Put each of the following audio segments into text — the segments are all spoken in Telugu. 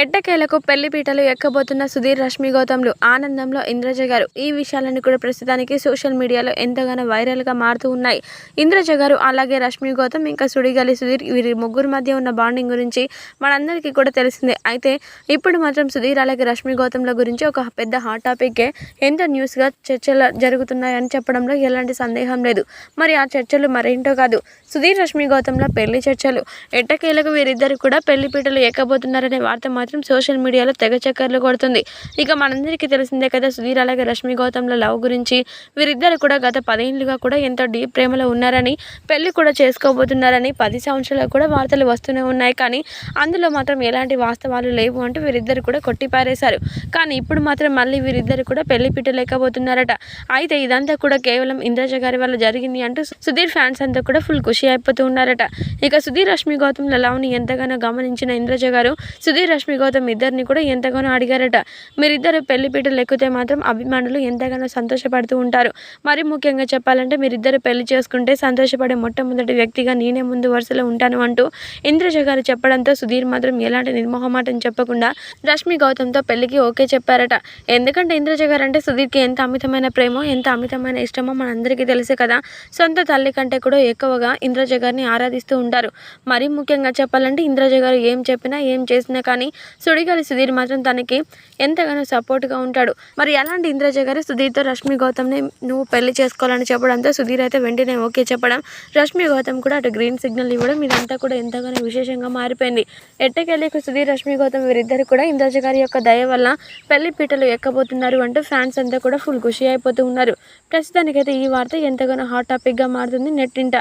ఎట్టకేలకు పెళ్ళిపీటలు ఎక్కబోతున్న సుధీర్ రష్మి గౌతమ్లు ఆనందంలో ఇంద్రజ గారు ఈ విషయాలన్నీ కూడా ప్రస్తుతానికి సోషల్ మీడియాలో ఎంతగానో వైరల్గా మారుతూ ఉన్నాయి. ఇంద్రజ గారు అలాగే రష్మి గౌతమ్ ఇంకా సుడిగాలి సుధీర్ వీరి ముగ్గురు మధ్య ఉన్న బాండింగ్ గురించి మనందరికీ కూడా తెలిసిందే. అయితే ఇప్పుడు మాత్రం సుధీర్ అలాగే రష్మి గౌతమ్ల గురించి ఒక పెద్ద హాట్ టాపిక్కే ఎంత న్యూస్గా చర్చలు జరుగుతున్నాయని చెప్పడంలో ఎలాంటి సందేహం లేదు. మరి ఆ చర్చలు మరేంటో కాదు. సుధీర్ రష్మి గౌతమ్ల పెళ్ళి చర్చలు. ఎట్టకేలకు వీరిద్దరు కూడా పెళ్ళిపీటలు ఎక్కబోతున్నారనే వార్త మాత్రం మాత్రం సోషల్ మీడియాలో తెగ చక్కర్లు కొడుతుంది. ఇక మనందరికీ తెలిసిందే కదా సుధీర్ అలాగే రష్మి గౌతమ్ల లవ్ గురించి. వీరిద్దరు కూడా గత పదేళ్ళుగా కూడా ఎంతో డీప్ ప్రేమలో ఉన్నారని పెళ్ళి కూడా చేసుకోబోతున్నారని పది సంవత్సరాలు కూడా వార్తలు వస్తూనే ఉన్నాయి. కానీ అందులో మాత్రం ఎలాంటి వాస్తవాలు లేవు అంటూ వీరిద్దరు కూడా కొట్టిపారేశారు. కానీ ఇప్పుడు మాత్రం మళ్ళీ వీరిద్దరు కూడా పెళ్ళి పిట్టలేకపోతున్నారట. అయితే ఇదంతా కూడా కేవలం ఇంద్రజ గారి వల్ల జరిగింది అంటూ సుధీర్ ఫ్యాన్స్ అంతా కూడా ఫుల్ ఖుషి అయిపోతూ ఉన్నారట. ఇక సుధీర్ రష్మి గౌతమ్ లవ్ని ఎంతగానో గమనించిన ఇంద్రజ గారు సుధీర్ రష్మి గౌతమ్ ఇద్దరిని కూడా ఎంతగానో అడిగారట. మీరిద్దరు పెళ్ళి పీటలు ఎక్కితే మాత్రం అభిమానులు ఎంతగానో సంతోషపడుతూ ఉంటారు. మరి ముఖ్యంగా చెప్పాలంటే మీరిద్దరు పెళ్ళి చేసుకుంటే సంతోషపడే మొట్టమొదటి వ్యక్తిగా నేనే ముందు వరుసలో ఉంటాను అంటూ ఇంద్రజ గారు చెప్పడంతో సుధీర్ మాత్రం ఎలాంటి నిర్మోహమాటం చెప్పకుండా రష్మి గౌతమ్తో పెళ్ళికి ఓకే చెప్పారట. ఎందుకంటే ఇంద్రజ గారు అంటే సుధీర్కి ఎంత అమితమైన ప్రేమో ఎంత అమితమైన ఇష్టమో మనందరికీ తెలుసు కదా. సొంత తల్లి కంటే కూడా ఎక్కువగా ఇంద్రజ గారిని ఆరాధిస్తూ ఉంటారు. మరి ముఖ్యంగా చెప్పాలంటే ఇంద్రజ గారు ఏం చెప్పినా ఏం చేసినా కానీ సుడిగాలి సుధీర్ మాత్రం తనకి ఎంతగానో సపోర్ట్గా ఉంటాడు. మరి అలాంటి ఇంద్రజ గారు సుధీర్తో రష్మి గౌతమ్ని నువ్వు పెళ్ళి చేసుకోవాలని చెప్పడంతో సుధీర్ అయితే వెంటనే ఓకే చెప్పడం రష్మి గౌతమ్ కూడా అటు గ్రీన్ సిగ్నల్ ఇవ్వడం ఇదంతా కూడా ఎంతగానో విశేషంగా మారిపోయింది. ఎట్టకెళ్ళి సుధీర్ రష్మి గౌతమ్ వీరిద్దరు కూడా ఇంద్రజ గారి యొక్క దయ వల్ల పెళ్ళి పీటలు ఎక్కబోతున్నారు అంటూ ఫ్యాన్స్ అంతా కూడా ఫుల్ ఖుషి అయిపోతూ ఉన్నారు. ప్రస్తుతానికైతే ఈ వార్త ఎంతగానో హాట్ టాపిక్గా మారుతుంది నెట్టింట.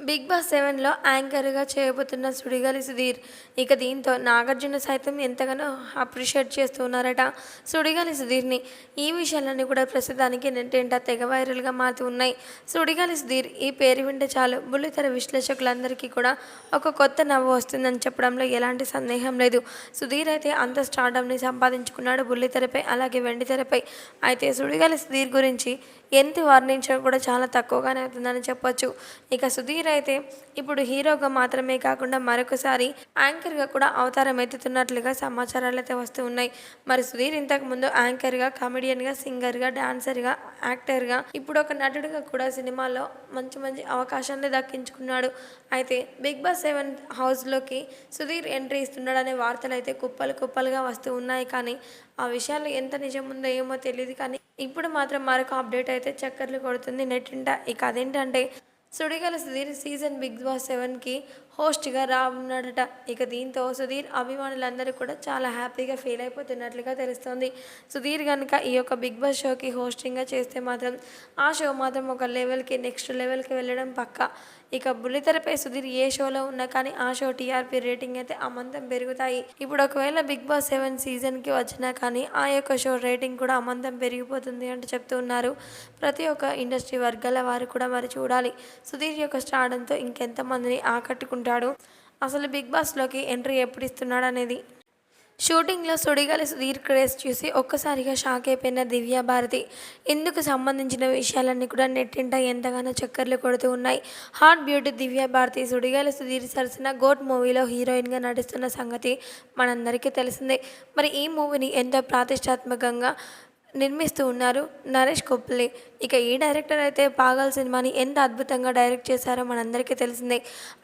బిగ్ బాస్ సెవెన్లో యాంకర్గా చేయబోతున్న సుడిగాలి సుధీర్ ఇక దీంతో నాగార్జున సైతం ఎంతగానో అప్రిషియేట్ చేస్తున్నారట సుడిగాలి సుధీర్ని. ఈ విషయాలన్నీ కూడా ప్రస్తుతానికి నెట్టేంట తెగ వైరల్గా మారుతూ ఉన్నాయి. సుడిగాలి సుధీర్ ఈ పేరు వింటే చాలు బుల్లితెర విశ్లేషకులందరికీ కూడా ఒక కొత్త నవ్వు వస్తుందని చెప్పడంలో ఎలాంటి సందేహం లేదు. సుధీర్ అయితే అంత స్టార్డమ్ని సంపాదించుకున్నాడు బుల్లితెరపై అలాగే వెండితెరపై. అయితే సుడిగాలి సుధీర్ గురించి ఎంత వర్ణించడం కూడా చాలా తక్కువగానే అవుతుందని చెప్పొచ్చు. ఇక సుధీర్ అయితే ఇప్పుడు హీరోగా మాత్రమే కాకుండా మరొకసారి యాంకర్గా కూడా అవతారం ఎత్తుతున్నట్లుగా సమాచారాలు అయితే వస్తూ ఉన్నాయి. మరి సుధీర్ ఇంతకుముందు యాంకర్గా కమెడియన్గా సింగర్గా డాన్సర్గా యాక్టర్గా ఇప్పుడు ఒక నటుడిగా కూడా సినిమాలో మంచి మంచి అవకాశాన్ని దక్కించుకున్నాడు. అయితే బిగ్ బాస్ సెవెన్ హౌస్లోకి సుధీర్ ఎంట్రీ ఇస్తున్నాడనే వార్తలు అయితే కుప్పలు కుప్పలుగా వస్తూ ఉన్నాయి. కానీ ఆ విషయాలు ఎంత నిజం ఉందో ఏమో తెలియదు కానీ ఇప్పుడు మాత్రం మరొక అప్డేట్ అయితే చక్కర్లు కొడుతుంది. నెట్టింట ఇక అదేంటంటే Sudigali Sudheer season Bigg Boss సెవెన్కి హోస్ట్గా రానున్నాడట. ఇక దీంతో సుధీర్ అభిమానులందరూ కూడా చాలా హ్యాపీగా ఫీల్ అయిపోతున్నట్లుగా తెలుస్తోంది. సుధీర్ కనుక ఈ యొక్క బిగ్ బాస్ షోకి హోస్టింగ్గా చేస్తే మాత్రం ఆ షో మాత్రం ఒక లెవెల్కి నెక్స్ట్ లెవెల్కి వెళ్ళడం పక్క. ఇక బుల్లితెరపై సుధీర్ ఏ షోలో ఉన్నా కానీ ఆ షో టీఆర్పీ రేటింగ్ అయితే అమంతం పెరుగుతాయి. ఇప్పుడు ఒకవేళ బిగ్ బాస్ సెవెన్ సీజన్కి వచ్చినా కానీ ఆ యొక్క షో రేటింగ్ కూడా అమంతం పెరిగిపోతుంది అంటూ చెప్తూ ఉన్నారు. ప్రతి ఒక్క ఇండస్ట్రీ వర్గాల వారు కూడా మరి చూడాలి. సుధీర్ యొక్క స్టార్డంతో ఇంకెంతమందిని ఆకట్టుకుంటాడు అసలు బిగ్ బాస్లోకి ఎంట్రీ ఎప్పుడు ఇస్తున్నాడు అనేది షూటింగ్లో సుడిగాలి సుధీర్ క్రేజ్ చూసి ఒక్కసారిగా షాక్ అయిపోయిన దివ్య భారతి ఇందుకు సంబంధించిన విషయాలన్నీ కూడా నెట్టింట? ఎంతగానో చక్కర్లు కొడుతూ ఉన్నాయి. హాట్ బ్యూటీ దివ్య భారతి సుడిగాలి సుధీర్ సరసన గోట్ మూవీలో హీరోయిన్గా నటిస్తున్న సంగతి మనందరికీ తెలిసిందే. మరి ఈ మూవీని ఎంతో ప్రతిష్టాత్మకంగా నిర్మిస్తూ ఉన్నారు. నరేష్ కొప్పలి ఇక ఈ డైరెక్టర్ అయితే పాగల్ సినిమాని ఎంత అద్భుతంగా డైరెక్ట్ చేశారో మనందరికీ తెలిసిందే.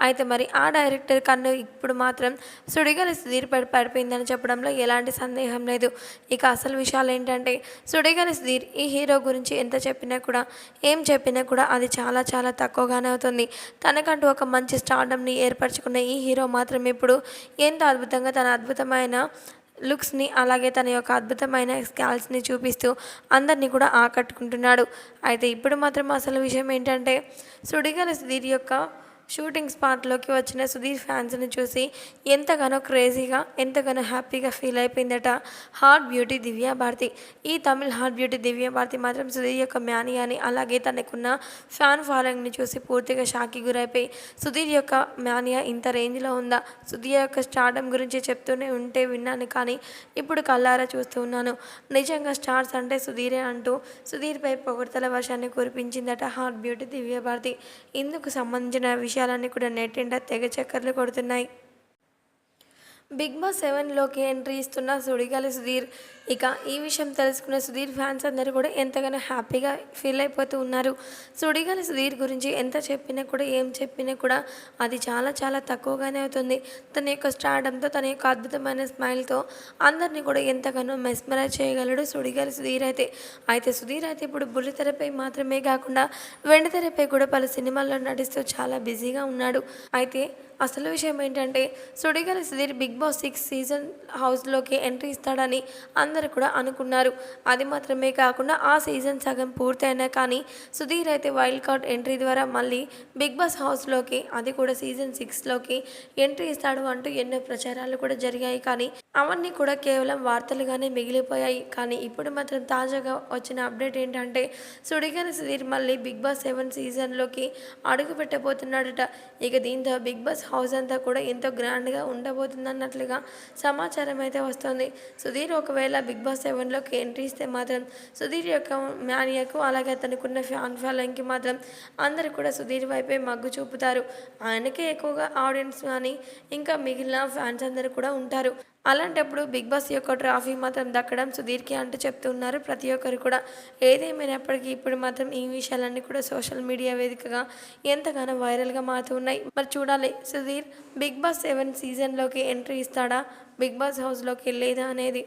అయితే మరి ఆ డైరెక్టర్ కన్ను ఇప్పుడు మాత్రం సుడిగలి సుధీర్ పడి పడిపోయిందని చెప్పడంలో ఎలాంటి సందేహం లేదు. ఇక అసలు విషయాలు ఏంటంటే సుడిగలి సుధీర్ ఈ హీరో గురించి ఎంత చెప్పినా కూడా ఏం చెప్పినా కూడా అది చాలా చాలా తక్కువగానే అవుతుంది. తనకంటూ ఒక మంచి స్టార్డమ్ని ఏర్పరచుకున్న ఈ హీరో మాత్రం ఇప్పుడు ఎంత అద్భుతంగా తన అద్భుతమైన లుక్స్ని అలాగే తన యొక్క అద్భుతమైన స్కాల్స్ని చూపిస్తూ అందరినీ కూడా ఆకట్టుకుంటున్నాడు. అయితే ఇప్పుడు మాత్రం అసలు విషయం ఏంటంటే సుడిగల సుధీర్ యొక్క షూటింగ్ స్పాట్లోకి వచ్చిన సుధీర్ ఫ్యాన్స్ని చూసి ఎంతగానో క్రేజీగా ఎంతగానో హ్యాపీగా ఫీల్ అయిపోయిందట హార్ట్ బ్యూటీ దివ్య భారతి. ఈ తమిళ్ హార్ట్ బ్యూటీ దివ్య భారతి మాత్రం సుధీర్ యొక్క మ్యానియాని అలాగే తనకున్న ఫ్యాన్ ఫాలోయింగ్ని చూసి పూర్తిగా షాకి గురైపోయి సుధీర్ యొక్క మ్యానియా ఇంత రేంజ్లో ఉందా? సుధీర్ యొక్క స్టార్డమ్ గురించి చెప్తూనే ఉంటే విన్నాను కానీ ఇప్పుడు కల్లారా చూస్తూ ఉన్నాను. నిజంగా స్టార్స్ అంటే సుధీరే అంటూ సుధీర్పై పొగడ్తల వర్షాన్ని కురిపించిందట హార్ట్ బ్యూటీ దివ్య భారతి. ఇందుకు సంబంధించిన విషయాలన్నీ కూడా నెట్టిండా తెగ చక్కర్లు కొడుతున్నాయి. బిగ్ బాస్ సెవెన్లోకి ఎంట్రీ ఇస్తున్న సుడిగాలి సుధీర్ ఇక ఈ విషయం తెలుసుకున్న సుధీర్ ఫ్యాన్స్ అందరూ కూడా ఎంతగానో హ్యాపీగా ఫీల్ అయిపోతూ ఉన్నారు. సుడిగాలి సుధీర్ గురించి ఎంత చెప్పినా కూడా ఏం చెప్పినా కూడా అది చాలా చాలా తక్కువగానే అవుతుంది. తన యొక్క స్టార్డంతో తన యొక్క అద్భుతమైన స్మైల్తో అందరినీ కూడా ఎంతగానో మెస్మరైజ్ చేయగలడు సుడిగాలి సుధీర్ అయితే. అయితే సుధీర్ అయితే ఇప్పుడు బుల్లితెరపై మాత్రమే కాకుండా వెండితెరపై కూడా పలు సినిమాల్లో నటిస్తూ చాలా బిజీగా ఉన్నాడు. అయితే అసలు విషయం ఏంటంటే Sudigali Sudheer big boss six season హౌస్లోకి ఎంట్రీ ఇస్తాడని అందరూ కూడా అనుకున్నారు. అది మాత్రమే కాకుండా ఆ సీజన్ సగం పూర్తయినా కానీ సుధీర్ అయితే వైల్డ్ కార్డ్ ఎంట్రీ ద్వారా మళ్ళీ బిగ్ బాస్ హౌస్లోకి అది కూడా సీజన్ సిక్స్లోకి ఎంట్రీ ఇస్తాడు అంటూ ఎన్నో ప్రచారాలు కూడా జరిగాయి. కానీ అవన్నీ కూడా కేవలం వార్తలుగానే మిగిలిపోయాయి. కానీ ఇప్పుడు మాత్రం తాజాగా వచ్చిన అప్డేట్ ఏంటంటే సుడిగాలి సుధీర్ మళ్ళీ బిగ్ బాస్ సెవెన్ సీజన్లోకి అడుగు పెట్టబోతున్నాడట. ఇక దీంతో బిగ్ బాస్ హౌస్ అంతా కూడా ఎంతో గ్రాండ్గా ఉండబోతుందన్నట్లుగా సమాచారం అయితే వస్తుంది. సుధీర్ ఒకవేళ బిగ్ బాస్ సెవెన్లోకి ఎంట్రీ ఇస్తే మాత్రం సుధీర్ యొక్క మ్యానియాకు అలాగే తనకున్న ఫ్యాన్ ఫాలోయింగ్కి మాత్రం అందరూ కూడా సుధీర్ వైపే మగ్గు చూపుతారు. ఆయనకే ఎక్కువగా ఆడియన్స్ కానీ ఇంకా మిగిలిన ఫ్యాన్స్ అందరూ కూడా ఉంటారు. అలాంటప్పుడు బిగ్ బాస్ యొక్క ట్రాఫీ మాత్రం దక్కడం సుధీర్కి అంటూ చెప్తున్నారు ప్రతి ఒక్కరు కూడా. ఏదేమైనప్పటికీ ఇప్పుడు మాత్రం ఈ విషయాలన్నీ కూడా సోషల్ మీడియా వేదికగా ఎంతగానో వైరల్గా మారుతూ ఉన్నాయి మరి చూడాలి సుధీర్ బిగ్ బాస్ సెవెన్ సీజన్లోకి ఎంట్రీ ఇస్తాడా? బిగ్ బాస్ హౌస్లోకి లేదా అనేది.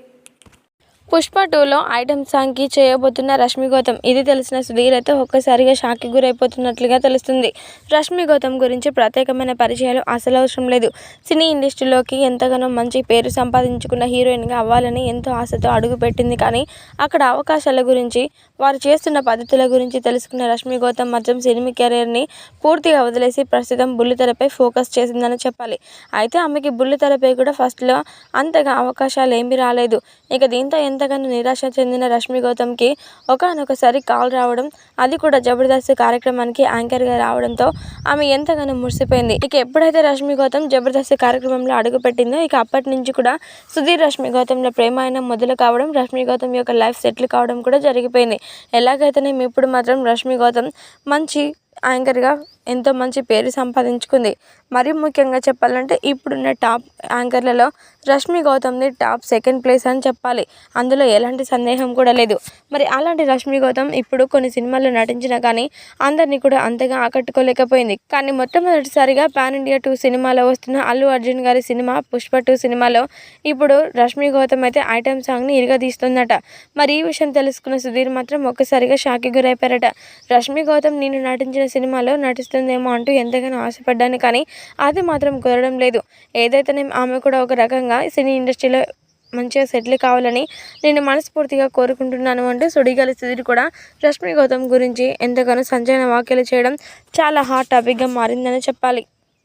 పుష్ప టూలో ఐటమ్ సాంగ్కి చేయబోతున్న రష్మి గౌతమ్. ఇది తెలిసిన సుధీర్ అయితే ఒక్కసారిగా షాక్కి గురైపోతున్నట్లుగా తెలుస్తుంది. రష్మి గౌతమ్ గురించి ప్రత్యేకమైన పరిచయాలు అసలు అవసరం లేదు. సినీ ఇండస్ట్రీలోకి ఎంతగానో మంచి పేరు సంపాదించుకున్న హీరోయిన్గా అవ్వాలని ఎంతో ఆశతో అడుగుపెట్టింది కానీ అక్కడ అవకాశాల గురించి వారు చేస్తున్న పద్ధతుల గురించి తెలుసుకున్న రష్మి గౌతమ్ మాత్రం సినిమా కెరీర్ని పూర్తిగా వదిలేసి ప్రస్తుతం బుల్లితెరపై ఫోకస్ చేసిందని చెప్పాలి. అయితే ఆమెకి బుల్లితెరపై కూడా ఫస్ట్లో అంతగా అవకాశాలు ఏమీ రాలేదు. ఇక దీంతో ఎంతగానో నిరాశ చెందిన రష్మి గౌతమ్కి ఒకనొకసారి కాల్ రావడం అది కూడా జబర్దస్త్ కార్యక్రమానికి యాంకర్గా రావడంతో ఆమె ఎంతగానో మురిసిపోయింది. ఇక ఎప్పుడైతే రష్మి గౌతమ్ జబర్దస్త్ కార్యక్రమంలో అడుగుపెట్టిందో ఇక అప్పటి నుంచి కూడా సుధీర్ రష్మి గౌతమ్ల ప్రేమ అయినా మొదలు కావడం రష్మి గౌతమ్ యొక్క లైఫ్ సెటిల్ కావడం కూడా జరిగిపోయింది. ఎలాగైతేనే ఇప్పుడు మాత్రం రష్మి గౌతమ్ మంచి యాంకర్గా ఎంతో మంచి పేరు సంపాదించుకుంది. మరి ముఖ్యంగా చెప్పాలంటే ఇప్పుడున్న టాప్ యాంకర్లలో రష్మి గౌతమ్ది టాప్ సెకండ్ ప్లేస్ అని చెప్పాలి. అందులో ఎలాంటి సందేహం కూడా లేదు. మరి అలాంటి రష్మి గౌతమ్ ఇప్పుడు కొన్ని సినిమాల్లో నటించినా కానీ అందరినీ కూడా అంతగా ఆకట్టుకోలేకపోయింది. కానీ మొట్టమొదటిసారిగా పాన్ ఇండియా టూ సినిమాలో వస్తున్న అల్లు అర్జున్ గారి సినిమా పుష్ప టూ సినిమాలో ఇప్పుడు రష్మి గౌతమ్ అయితే ఐటమ్ సాంగ్ని ఇరగదీస్తుందట. మరి ఈ విషయం తెలుసుకున్న సుధీర్ మాత్రం ఒక్కసారిగా షాకి గురైపోయారట. రష్మి గౌతమ్ నేను నటించిన సినిమాలో నటిస్తుందేమో అంటూ ఎంతగానో ఆశపడ్డాను కానీ అది మాత్రం కుదరడం లేదు. ఏదైతేనే ఆమె కూడా ఒక రకంగా సినీ ఇండస్ట్రీలో మంచిగా సెటిల్ కావాలని నేను మనస్ఫూర్తిగా కోరుకుంటున్నాను అంటూ సుడిగాలి సుధీర్ కూడా రష్మి గౌతమ్ గురించి ఎంతగానో సంచలన వ్యాఖ్యలు చేయడం చాలా హాట్ టాపిక్గా మారిందని చెప్పాలి.